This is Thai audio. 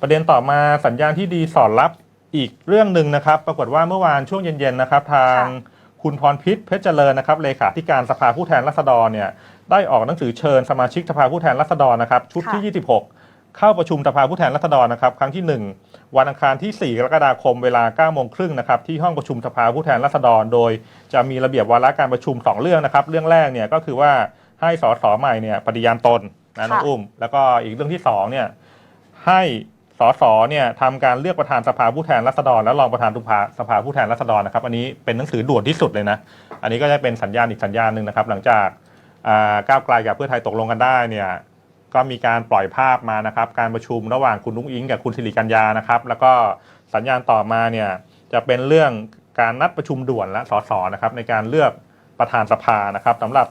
ประเด็นต่อมาสัญญาณที่ดีสอดรับอีกเรื่องหนึ่งนะครับ ปรากฏว่าเมื่อวานช่วงเย็นๆนะครับ ทางคุณพรพิษเพชรเจริญนะครับเลขาธิการสภาผู้แทนราษฎรเนี่ยได้ออกหนังสือเชิญสมาชิกสภาผู้แทนราษฎรนะครับ ชุดที่ 26 เข้าประชุมสภาผู้แทนราษฎรนะครับ ครั้งที่ 1 วันอังคารที่ 4 กรกฎาคมเวลา9โมงครึ่งนะครับที่ห้องประชุมสภาผู้แทนราษฎร โดยจะมีระเบียบวาระการประชุม 2 เรื่องนะครับ เรื่องแรกเนี่ยก็คือว่าให้สสใหม่เนี่ยปฏิญาณตนนะน้องค่ะอุ้ม แล้วก็อีกเรื่องที่สองเนี่ยให้ สสเนี่ยทำการเลือกประธานสภาผู้แทนราษฎรและรองประธานสภาสภาผู้แทนราษฎรนะครับ อันนี้เป็นหนังสือด่วนที่สุดเลยนะ อันนี้ก็จะเป็นสัญญาณอีกสัญญาณหนึ่งนะครับ หลังจากก้าวไกลกับเพื่อไทยตกลงกันได้เนี่ยก็มีการปล่อยภาพมานะครับ การประชุมระหว่างคุณนุ้งอิงกับคุณสิริกัญญานะครับ แล้วก็สัญญาณต่อมาเนี่ยจะเป็นเรื่องการนัดประชุมด่วนและสสนะครับในการเลือกประธานสภานะครับสำหรับ